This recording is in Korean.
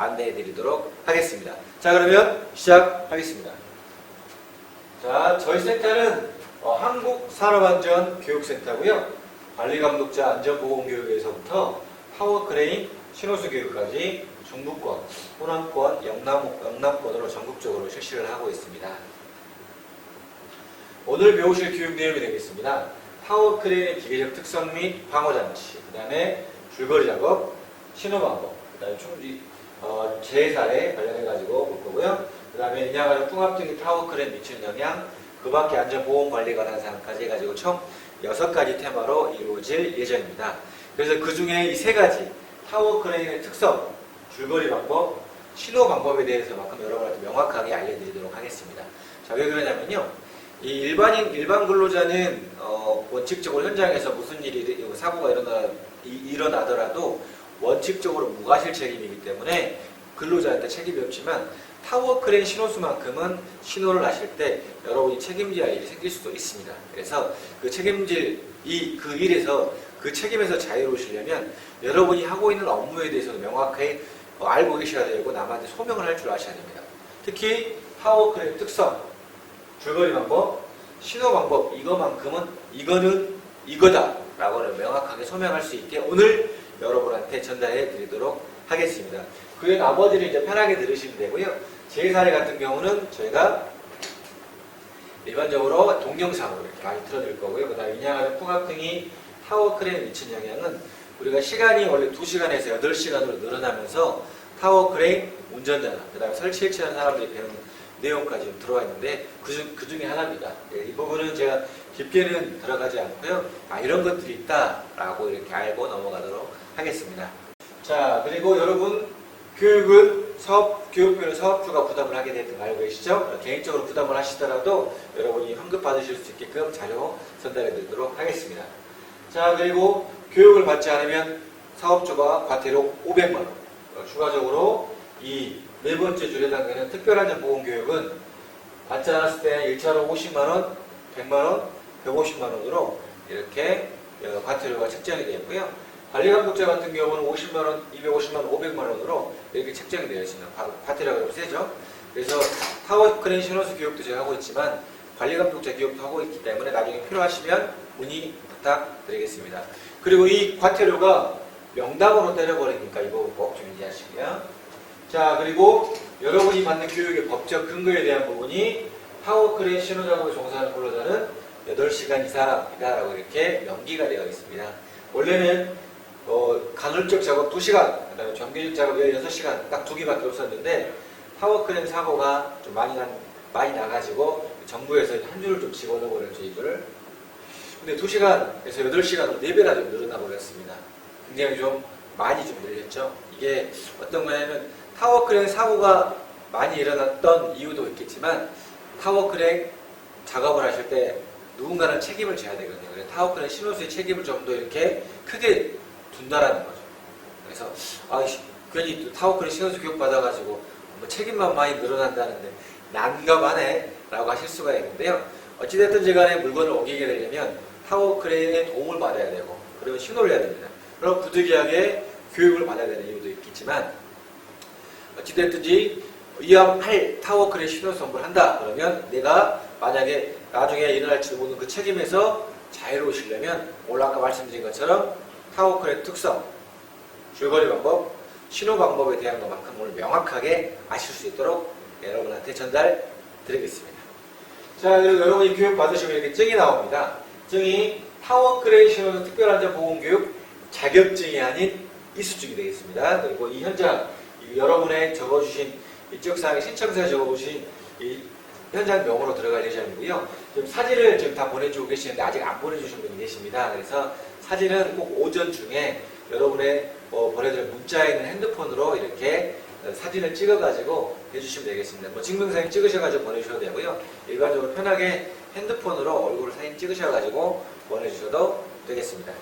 안내해 드리도록 하겠습니다. 자, 그러면 시작하겠습니다. 자, 저희 센터는 어, 한국산업안전교육센터고요. 관리감독자 안전보건교육에서부터 파워크레인 신호수 교육까지 중부권, 호남권, 영남, 영남권으로 전국적으로 실시를 하고 있습니다. 오늘 배우실 교육 내용이 되겠습니다. 파워크레인의 기계적 특성 및 방어장치, 그 다음에 줄거리 작업, 신호 방법, 그 다음에 충지, 어, 재살에 관련해가지고 볼 거고요. 그 다음에 인양하는 풍압 등이 파워크레인 미치는 영향, 그 밖에 안전보험 관리에 관한 사항까지 해가지고 총 6가지 테마로 이루어질 예정입니다. 그래서 그 중에 이 세 가지, 파워크레인의 특성, 줄거리 방법, 신호 방법에 대해서만큼 여러분한테 명확하게 알려드리도록 하겠습니다. 자, 왜 그러냐면요. 이 일반인, 일반 근로자는 어, 원칙적으로 현장에서 무슨 일이, 사고가 일어나, 이- 일어나더라도 원칙적으로 무과실 책임이기 때문에 근로자한테 책임이 없지만 타워 크레인 신호수만큼은 신호를 하실 때 여러분이 책임져야 할 일이 생길 수도 있습니다. 그래서 그 책임질 이 그 일에서 그 책임에서 자유로우시려면 여러분이 하고 있는 업무에 대해서 명확하게 어, 알고 계셔야 되고 남한테 소명을 할 줄 아셔야 됩니다. 특히 파워 크레인 특성, 줄거리 방법, 신호 방법 이거만큼은 이거는 이거다라고는 명확하게 소명할 수 있게 오늘 여러분한테 전달해 드리도록 하겠습니다. 그의 나머지는 이제 편하게 들으시면 되고요. 제 사례 같은 경우는 저희가 일반적으로 동영상으로 이렇게 많이 틀어드릴 거고요. 그 다음에 인양하는 풍압 등이 타워 크레인에 미치는 영향은 우리가 시간이 원래 2시간에서 8시간으로 늘어나면서 타워 크레인 운전자나 그 다음에 설치 일치하는 사람들이 배우는 내용까지 좀 들어와 있는데 그, 중, 그 중에 하나입니다. 예, 이 부분은 제가 깊게는 들어가지 않고요. 아, 이런 것들이 있다라고 이렇게 알고 넘어가도록 하겠습니다. 자, 그리고 여러분 교육은 사업, 교육비는 사업주가 부담을 하게 되는 거 알고 계시죠? 개인적으로 부담을 하시더라도 여러분이 환급 받으실 수 있게끔 자료 전달해 드리도록 하겠습니다. 자, 그리고 교육을 받지 않으면 사업주가 과태료 500만 원. 어, 추가적으로 이 네 번째 줄에 담기는 특별한 보험 교육은 받지 않았을 때 1차로 50만 원, 100만 원, 150만 원으로 이렇게 어, 과태료가 책정이 되어 있고요. 관리감독자 같은 경우는 50만 원, 250만 원, 500만 원으로 이렇게 책정이 되어 있습니다. 과- 과태료가 좀 세죠. 그래서 타워 크레인 신호수 교육도 제가 하고 있지만 관리감독자 교육도 하고 있기 때문에 나중에 필요하시면 문의 부탁드리겠습니다. 그리고 이 과태료가 명당으로 때려버리니까 이 부분 꼭좀 이해하시고요. 자, 그리고 여러분이 받는 교육의 법적 근거에 대한 부분이 타워 크레인 신호 작업에 종사하는 근로자는 8시간 이상이다라고 이렇게 명기가 되어 있습니다. 원래는 어, 간헐적 작업 2시간, 그다음에 정규직 작업 16시간 딱 두 개밖에 없었는데 타워크레인 사고가 좀 많이 난, 많이 나가지고 정부에서 한 줄을 좀 집어넣어 버렸죠 이거를. 근데 2시간에서 8시간으로 4배나 좀 늘어나 버렸습니다. 굉장히 좀 많이 좀 늘렸죠. 이게 어떤 거냐면 타워크레인 사고가 많이 일어났던 이유도 있겠지만 타워크레인 작업을 하실 때 누군가는 책임을 져야 되거든요. 타워크레인 신호수의 책임을 좀 더 이렇게 크게 둔다라는 거죠. 그래서 아, 씨, 괜히 또 타워크레인 신호수 교육 받아가지고 뭐 책임만 많이 늘어난다는데 난감하네 라고 하실 수가 있는데요. 어찌됐든지 간에 물건을 옮기게 되려면 타워크레인의 도움을 받아야 되고 그리고 신호를 해야 됩니다. 그럼 부득이하게 교육을 받아야 되는 이유도 있겠지만 어찌됐든지 위험할 타워크레인 신호 선고를 한다 그러면 내가 만약에 나중에 일어날지도 모르는 그 책임에서 자유로우시려면 오늘 아까 말씀드린 것처럼 타워크레인 특성, 줄거리 방법, 신호 방법에 대한 것만큼 오늘 명확하게 아실 수 있도록 여러분한테 전달 드리겠습니다. 자, 그리고 여러분이 교육 받으시면 이렇게 증이 나옵니다. 증이 타워 크레인 신호는 특별안전보험교육 자격증이 아닌 이수증이 되겠습니다. 그리고 이 현장 이 여러분의 적어주신 입적사항의 신청서에 적어보신 이 현장 명으로 들어갈 예정이고요. 지금 사진을 지금 다 보내주고 계시는데 아직 안 보내주신 분이 계십니다. 그래서 사진은 꼭 오전 중에 여러분의 뭐 보내드릴 문자에 있는 핸드폰으로 이렇게 사진을 찍어가지고 해주시면 되겠습니다. 뭐 증명사진 찍으셔가지고 보내주셔도 되고요. 일반적으로 편하게 핸드폰으로 얼굴 사진 찍으셔가지고 보내주셔도 되겠습니다.